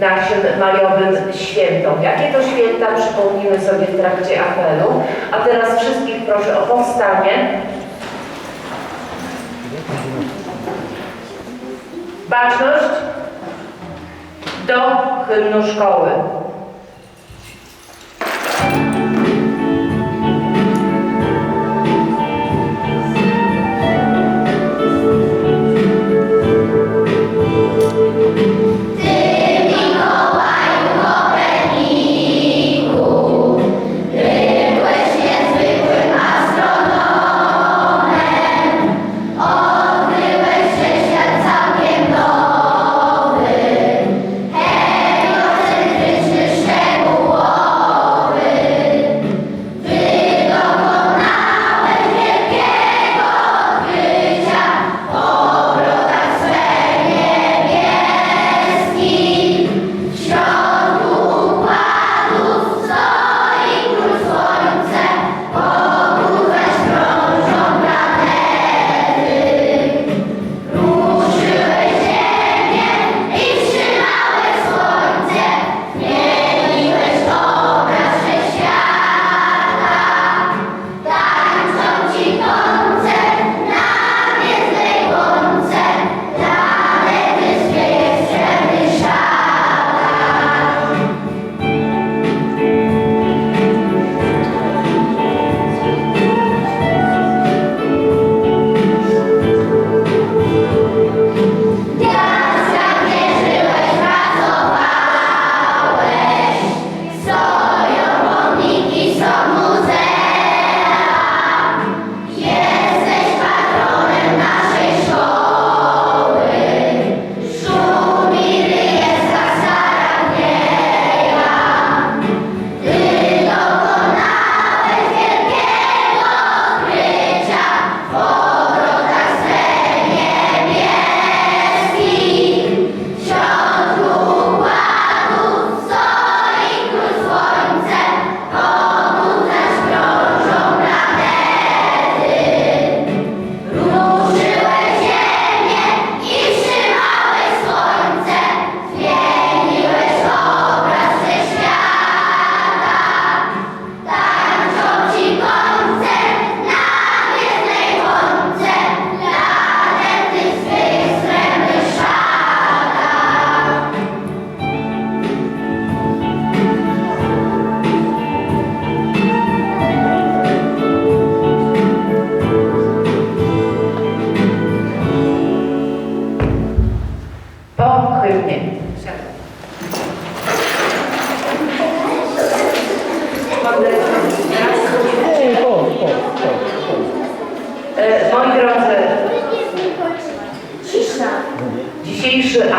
naszym majowym świętom. Jakie to święta przypomnimy sobie w trakcie apelu. A teraz wszystkich proszę o powstanie. Baczność do hymnu szkoły.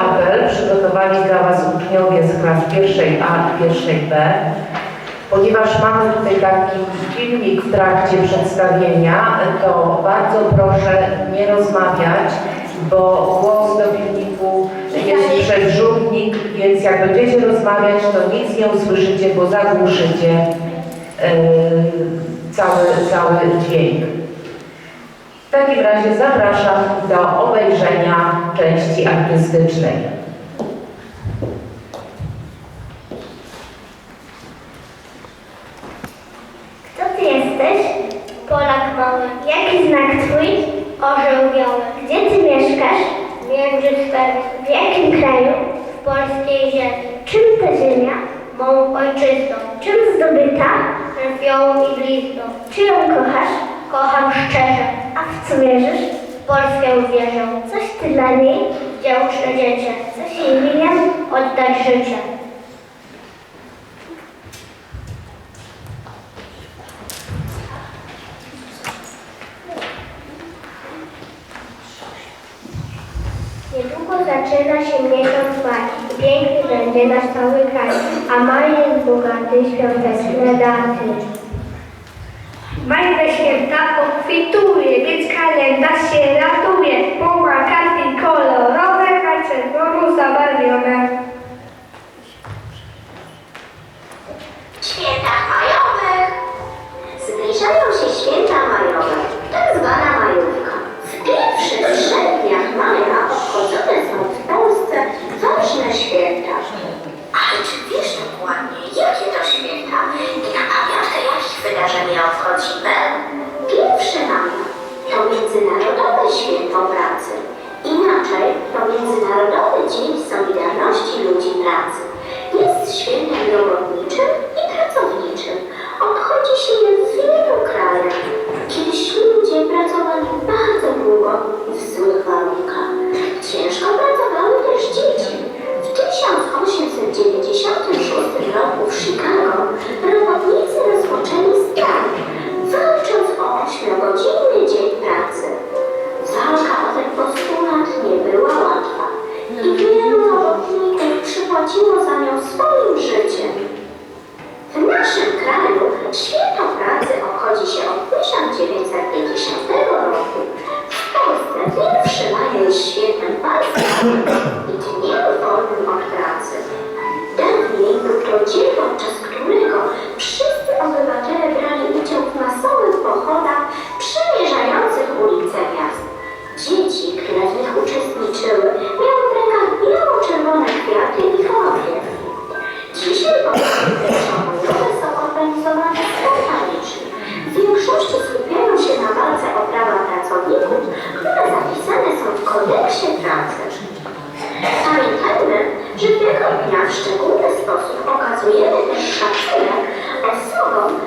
Apel przygotowali dla Was uczniowie z klas pierwszej A i pierwszej B. Ponieważ mamy tutaj taki filmik w trakcie przedstawienia, to bardzo proszę nie rozmawiać, bo głos do filmiku jest przez rzutnik, więc jak będziecie rozmawiać, to nic nie usłyszycie, bo zagłuszycie yy, cały, cały dźwięk. W takim razie zapraszam do obejrzenia części artystycznej. Kto ty jesteś? Polak mały. Jaki znak twój? Orzeł biały. Gdzie ty mieszkasz? Między czterech. W jakim kraju? W polskiej ziemi. Czym ta ziemia? Mą ojczyzną. Czym zdobyta? Krwią i blizną. Czy ją kochasz? Kocham szczerze. A w co wierzysz? W Polskę wierzę. Coś ty dla niej? Wdzięczne dziecię. Coś jej winien? Oddać życie. Niedługo zaczyna się miesiąc maj i piękny będzie nasz cały kraj, a maj jest bogaty, świąteczne daty. Maj we dnia w szczególny sposób okazujemy też szacunek osobom,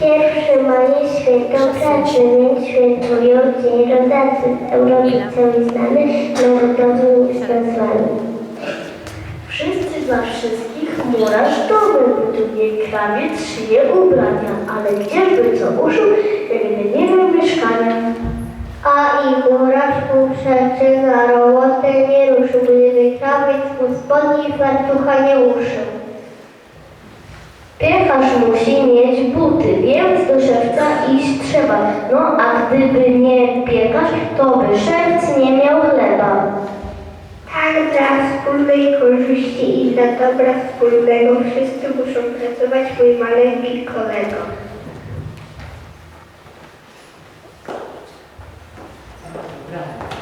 Pierwszy maja świętowca, czy więc świętują Dzień Rodacy, Europejcom znany, narodowym jest nazwany. Wszyscy dla wszystkich, murarz domy buduje, krawiec szyje ubrania, ale gdzieżby co uszył, jakby nie miał mieszkania. A i murarz mu przeczyna robotę nie ruszył, gdyby krawiec mu spodni fartucha nie uszył. Piekarz musi mieć no a gdyby nie piekarz, to by szewc nie miał chleba. Tak dla wspólnej korzyści i dla dobra wspólnego wszyscy muszą pracować, mój maleńki kolego. Brawo.